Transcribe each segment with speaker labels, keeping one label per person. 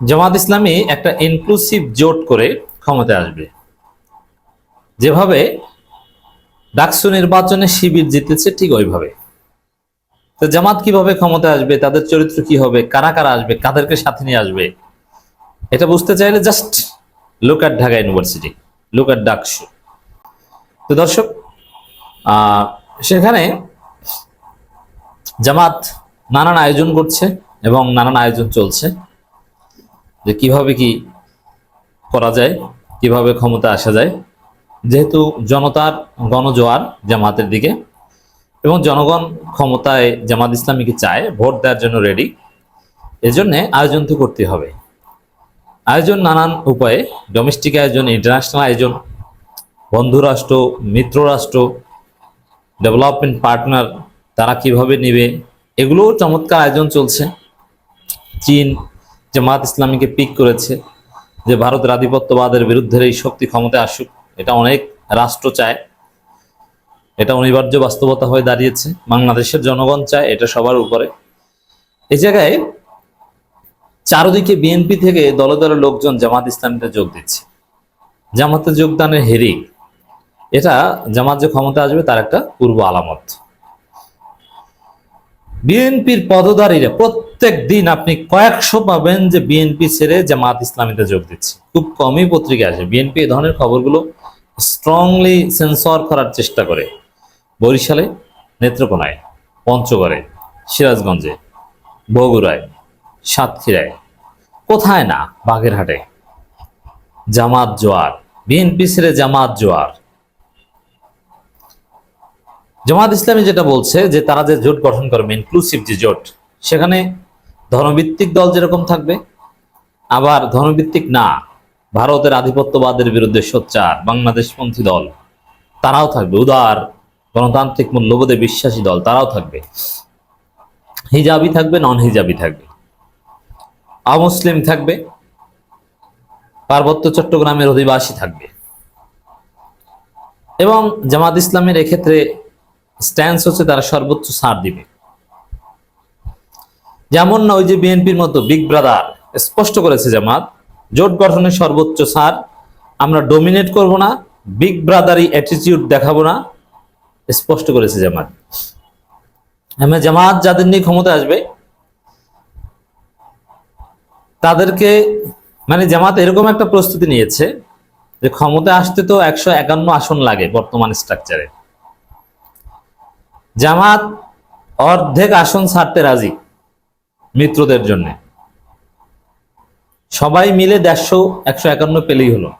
Speaker 1: জামাত ইসলামী একটা ইনক্লুসিভ জোট করে ক্ষমতায় আসবে। যেভাবে ডাকসু নির্বাচনে শিবির জিতেছে ঠিক ওইভাবে। তো জামাত কীভাবে ক্ষমতায় আসবে, তাদের চরিত্র কি হবে, কারা কারা আসবে, কাদেরকে সাথে নিয়ে আসবে, এটা বুঝতে চাইলে just look at Dhaka university look at DUCSU. তো দর্শক সেখানে জামাত নানান আয়োজন করছে এবং নানান আয়োজন চলছে। যে কীভাবে কি করা যায়, কীভাবে ক্ষমতা আসা যায়। যেহেতু জনতার গণজোয়ার জামাতের দিকে এবং জনগণ ক্ষমতায় জামাত ইসলামীকে চায়, ভোট দেওয়ার জন্য রেডি এজন্য আয়োজন তো করতে হবে। আয়োজন নানান উপায়ে ডোমেস্টিক আয়োজন ইন্টারন্যাশনাল আয়োজন, বন্ধু রাষ্ট্র, মিত্র রাষ্ট্র ডেভেলপমেন্ট পার্টনার তারা কীভাবে নেবে, এগুলোও চমৎকার আয়োজন চলছে। চীন জামাত ইসলামীকে পিক করেছে যে ভারতের আধিপত্যবাদের বিরুদ্ধে এই শক্তি ক্ষমতায় আসুক, এটা অনেক রাষ্ট্র চায়। এটা অনিবার্য বাস্তবতা হয়ে দাঁড়িয়েছে। বাংলাদেশের জনগণ চায় এটা সবার উপরে। এই জায়গায় চারদিকে বিএনপি থেকে দলে দলে লোকজন জামাত ইসলামীতে যোগ দিচ্ছে। জামাতে যোগদানের হেরিক, এটা জামাত যে ক্ষমতা আসবে তার একটা পূর্ব আলামত। বিএনপির পদধারীরা প্রত্যেক দিন আপনি কয়েকশো পাবেন যে বিএনপি ছেড়ে জামাত ইসলামীতে যোগ দিচ্ছে। খুব কমই পত্রিকা আসে। বিএনপি এই ধরনের খবরগুলো স্ট্রংলি সেন্সর করার চেষ্টা করে। বরিশালে নেত্রকোনায় পঞ্চগড়ে, সিরাজগঞ্জে, বগুড়ায়, সাতক্ষীরায়, কোথায় না, বাগেরহাটে। জামাত জোয়ার। বিএনপি ছেড়ে জামাত জোয়ার। জামাত ইসলামী যেটা বলছে যে তারা যে জোট গঠন করবে ইনক্লুসিভ যে জোট, সেখানে ধর্মভিত্তিক দল যেরকম থাকবে, আবার ধর্মভিত্তিক না। ভারতের আধিপত্যবাদের বিরুদ্ধে সোচ্চার বাংলাদেশপন্থী দল, তারাও থাকবে। উদার, গণতান্ত্রিক, মূল্যবোধে বিশ্বাসী দল, তারাও থাকবে। হিজাবি থাকবে নন হিজাবি থাকবে। অমুসলিম থাকবে, পার্বত্য চট্টগ্রামের অধিবাসী থাকবে। এবং জামাত ইসলামের এক্ষেত্রে স্ট্যান্স হচ্ছে তারা সর্বোচ্চ ছাড় দিবে। যেমন না ওই যে বিএনপির মতো বিগ ব্রাদার স্পষ্ট করেছে জামাত, জোট গঠনের সর্বোচ্চ ছাড় আমরা ডোমিনেট করব না বিগ ব্রাদারি অ্যাটিটিউড দেখাবো না, স্পষ্ট করেছে জামাত। আমরা জামাত যাদের নিয়ে ক্ষমতা আসবে, তাদেরকে মানে জামাত এরকম একটা প্রস্তুতি নিয়েছে যে ক্ষমতা আসতে তো একশো একান্ন আসন লাগে বর্তমান স্ট্রাকচারে জামাত অর্ধেক আসন ছাড়তে রাজি। মিত্রদের জন্য। সবাই মিলে দেড়শো, একশো একান্ন পেলেই হলো।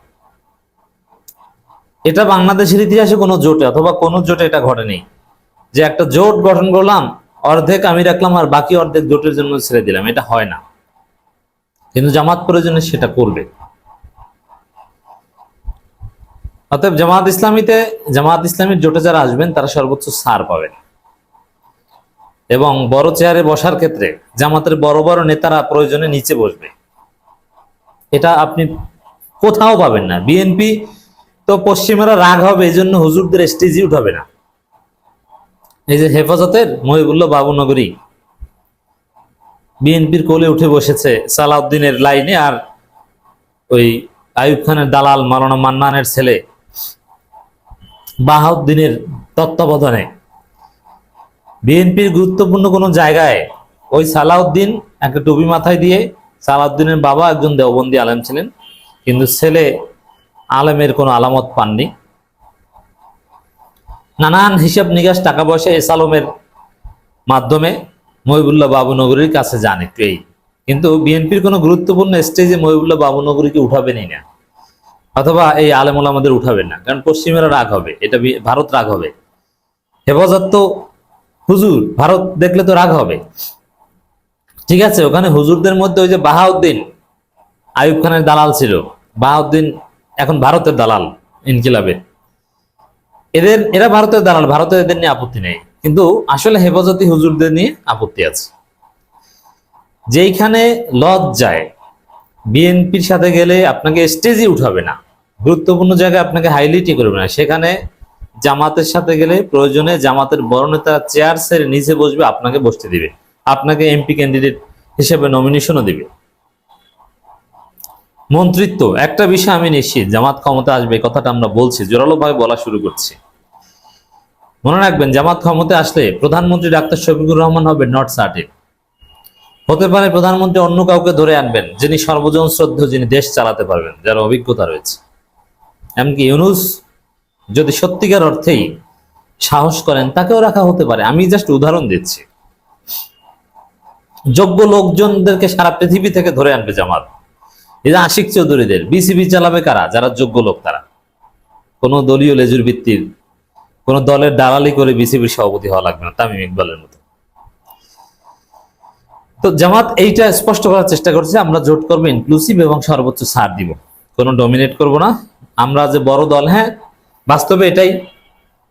Speaker 1: এটা বাংলাদেশের ইতিহাসে কোনো জোটে অথবা কোনো জোটে এটা ঘটেনি যে একটা জোট গঠন করলাম, অর্ধেক আমি রাখলাম আর বাকি অর্ধেক জোটের জন্য ছেড়ে দিলাম। এটা হয় না। কিন্তু জামাত প্রয়োজনে সেটা করবে। অতএব জামাত ইসলামীতে, জামাত ইসলামীর জোটে যারা আসবেন, তারা সর্বোচ্চ সার পাবেন। এবং বড় চেয়ারে বসার ক্ষেত্রে জামাতের বড় বড় নেতারা প্রয়োজনে নিচে বসবে। এটা আপনি কোথাও পাবেন না। বিএনপি তো পশ্চিমেরা রাগ হবে এই জন্য হুজুরদের স্টেজই উঠাবে না। এই যে হেফাজতের মহিবুল্লাহ বাবুনগরী বিএনপির কোলে উঠে বসেছে সালাউদ্দিনের লাইনে আর ওই আয়ুব খানের দালাল মালানা মান্নানের ছেলে বাহাউদ্দিনের তত্ত্বাবধানে বিএনপির গুরুত্বপূর্ণ কোনো জায়গায় ওই সালাউদ্দিন একটা টুপি মাথায় দিয়ে সালাউদ্দিনের বাবা একজন দেওবন্দি আলেম ছিলেন, কিন্তু ছেলে আলেমের কোনো আলামত পাননি। নানান হিসাব নিকাশ টাকা পয়সা এস আলমের মাধ্যমে মহিবুল্লাহ বাবুনগরীর কাছে যান একটু এই। কিন্তু বিএনপির কোনো গুরুত্বপূর্ণ স্টেজে মহিবুল্লাহ বাবুনগরীকে উঠাবেনই না, অথবা এই আলেমুল আমাদের উঠাবেন না, কারণ পশ্চিমেরা রাগ হবে, এটা ভারত রাগ হবে। হেফাজত তো হুজুর, ভারত দেখলে তো রাগ হবে। ঠিক আছে, ওখানে হুজুরদের মধ্যে ওই যে বাহাউদ্দিন আইয়ুব খানের দালাল ছিল। বাহাউদ্দিন এখন ভারতের দালাল ইনকিলাবের এদের, এরা ভারতের দালাল ভারতের এদের নিয়ে আপত্তি নেই। কিন্তু আসলে হেফাজতি হুজুরদের নিয়ে আপত্তি আছে। যেইখানে লজ যায়, বিএনপির সাথে গেলে আপনাকে স্টেজে উঠাবে না। গুরুত্বপূর্ণ জায়গায় আপনাকে হাইলাইটই করবে না। সেখানে জামাতের সাথে গেলে প্রয়োজনে জামাতের বড় চেয়ার সেরে নিচে বসবে, আপনাকে বসতে দিবে। আপনাকে এমপি ক্যান্ডিডেট হিসেবে নমিনেশনও দিবে। মন্ত্রিত্ব, একটা বিষয় আমি নিশ্চিত, জামাত ক্ষমতা আসবে কথাটা আমরা বলছি, জোরালোভাবে বলা শুরু করছি। মনে রাখবেন, জামাত ক্ষমতা আসলে প্রধানমন্ত্রী ডাক্তার শফিকুর রহমান হবে নট সার্টিন হতে পারে প্রধানমন্ত্রী অন্য কাউকে ধরে আনবেন, যিনি সর্বজন শ্রদ্ধ যিনি দেশ চালাতে পারবেন, যার অভিজ্ঞতা রয়েছে। এমনকি ইউনুস যদি সত্যিকার অর্থেই সাহস করেন, তাকেও রাখা হতে পারে। আমি জাস্ট উদাহরণ দিচ্ছি। যোগ্য লোকজনদেরকে সারা পৃথিবী থেকে ধরে আনবে জামাত। এই যে আশিক চৌধুরীদের, বিসিবি চালাবে কারা? যারা যোগ্য লোক তারা। কোনো দলীয় লেজুর ভিত্তির, কোন দলের দালালি করে বিসিবির সভাপতি হওয়া লাগবে না, তামিম ইকবালের মতো। তো জামাত এইটা স্পষ্ট করার চেষ্টা করছে, আমরা জোট করব ইনক্লুসিভ এবং সর্বোচ্চ ছাড় দিব। কোনো ডমিনেট করব না। আমরা যে বড় দল হ্যাঁ বাস্তবে এটাই।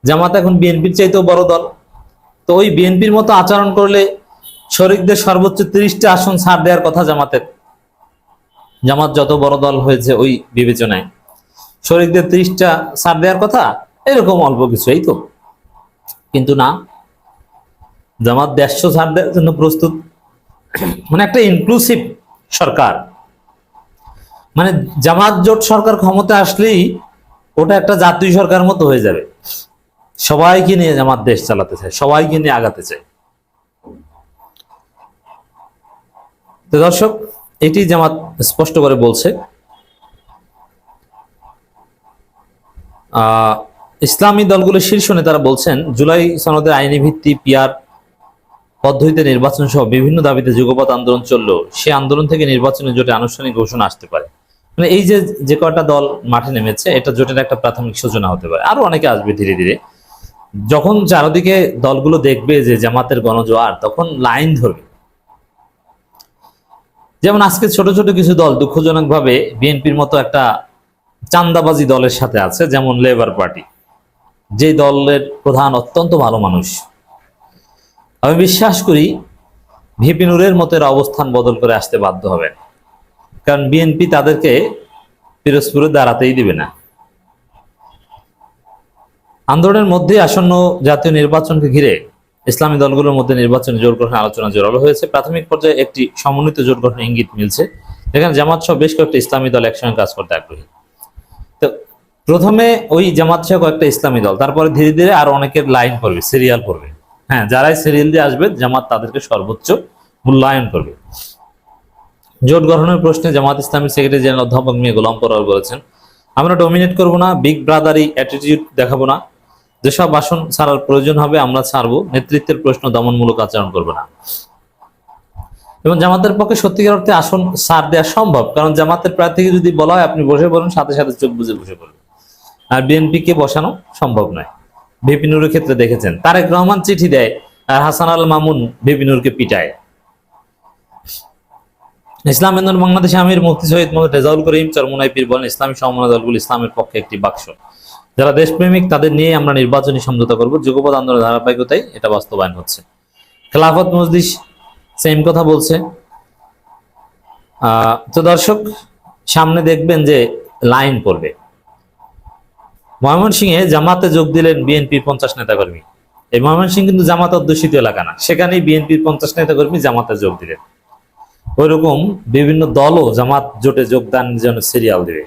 Speaker 1: জামাত এখন বিএনপির চাইতেও বড় দল। তো ওই বিএনপির মতো আচরণ করলে শরিকদের সর্বোচ্চ তিরিশটা আসন ছাড় দেওয়ার কথা জামাতের। জামাত যত বড় দল হয়েছে ওই বিবেচনায়। শরিকদের তিরিশটা ছাড় দেওয়ার কথা এরকম অল্প কিছু, এই তো। কিন্তু না, জামাত দেড়শো ছাড় দেওয়ার জন্য প্রস্তুত। মানে একটা ইনক্লুসিভ সরকার। মানে জামাত জোট সরকার ক্ষমতা আসলেই ওটা একটা জাতীয় সরকার মতো হয়ে যাবে। সবাইকে নিয়ে জামাত দেশ চালাতে চায়, সবাইকে নিয়ে আগাতে চায়। তো দর্শক, এটি জামাত স্পষ্ট করে বলছে ইসলামী দলগুলোর শীর্ষ নেতারা বলছেন, জুলাই সনদের আইনি ভিত্তি পিয়ার পদ্ধতিতে নির্বাচন সহ বিভিন্ন দাবিতে যুগপৎ আন্দোলন চলল সে আন্দোলন থেকে নির্বাচনের জোটে আনুষ্ঠানিক ঘোষণা আসতে পারে। মানে এই যে যে কয়টা দল মাঠে নেমেছে, এটা জোটের একটা প্রাথমিক সূচনা হতে পারে। আরও অনেকে আসবে ধীরে ধীরে। যখন চারদিকে দলগুলো দেখবে যে জামাতের গণজোয়ার, তখন লাইন ধরবে। যেমন আজকে ছোট ছোট কিছু দল দুঃখজনকভাবে বিএনপির মতো একটা চান্দাবাজি দলের সাথে আছে, যেমন লেবার পার্টি যে দলের প্রধান অত্যন্ত ভালো মানুষ। আমি বিশ্বাস করি, ভিপি নুরের মতের অবস্থান বদল করে আসতে বাধ্য হবেন। কারণ বিএনপি তাদেরকে পিরোজপুরে দাঁড়াতেই দিবে না। আন্দোলনের মধ্যে আসন্ন জাতীয় নির্বাচনকে ঘিরে ইসলামী দলগুলোর মধ্যে নির্বাচনী জোট গঠন আলোচনা জোরালো হয়েছে। প্রাথমিক পর্যায়ে একটি সমন্বিত জোট গঠন ইঙ্গিত মিলছে। যেখানে জামাত সহ বেশ কয়েকটা ইসলামী দল একসঙ্গে কাজ করতে আগ্রহী। তো প্রথমে ওই জামাত সহ কয়েকটা ইসলামী দল, তারপরে ধীরে ধীরে আর অনেকের লাইন পড়বে, সিরিয়াল পড়বে। হ্যাঁ যারাই সিরিয়াল দিয়ে আসবে, জামাত তাদেরকে সর্বোচ্চ মূল্যায়ন করবে। জোট গঠনের প্রশ্নে জামাত ইসলামের সেক্রেটারি জেনারেল অধ্যাপক মিয়া গোলাম পরোয়ার বলেছেন, আমরা ডমিনেট করব না বিগ ব্রাদারি অ্যাটিটিউড দেখাবো না। যেসব আসন ছাড়ার প্রয়োজন হবে, আমরা ছাড়বো। নেতৃত্বের প্রশ্ন দমনমূলক আচরণ করবে না। এবং জামাতের পক্ষে সত্যিকার অর্থে আসন ছাড় দেওয়া সম্ভব, কারণ জামাতের প্রার্থীকে যদি বলা হয়, আপনি বসে পড়ুন, সাথে সাথে চোখ বুঝে বসে পড়বেন আর বিএনপি কে বসানো সম্ভব নয়। ভিপিনুরের ক্ষেত্রে দেখেছেন, তারেক রহমান চিঠি দেয় আর হাসান আল মামুন ভিপিনুরকে পিটায়। ইসলাম আন্দোলন বাংলাদেশ আমির মুফতি শহীদ মোহাম্মদ রেজাউল করিম চরমুনাই বলেন, ইসলামী সমন্বয় দলগুলো ইসলামের পক্ষে একটি বাক্স। যারা দেশপ্রেমিক, তাদের নিয়ে আমরা নির্বাচনী সমঝোতা করব। যুগপৎ আন্দোলনের ধারাবাহিকতাই এটা বাস্তবায়ন হচ্ছে। খেলাফত মজলিস সেম কথা বলছে। তো দর্শক, সামনে দেখবেন যে লাইন পড়বে। ময়মনসিংহে জামাতে যোগ দিলেন বিএনপির পঞ্চাশ নেতাকর্মী। এই ময়মনসিংহ কিন্তু জামাত অধ্যুষিত এলাকা না। সেখানেই বিএনপির পঞ্চাশ নেতাকর্মী জামাতে যোগ দিলেন। ওইরকম বিভিন্ন দলও জামাত জোটে যোগদান যেন সিরিয়াল দিবে।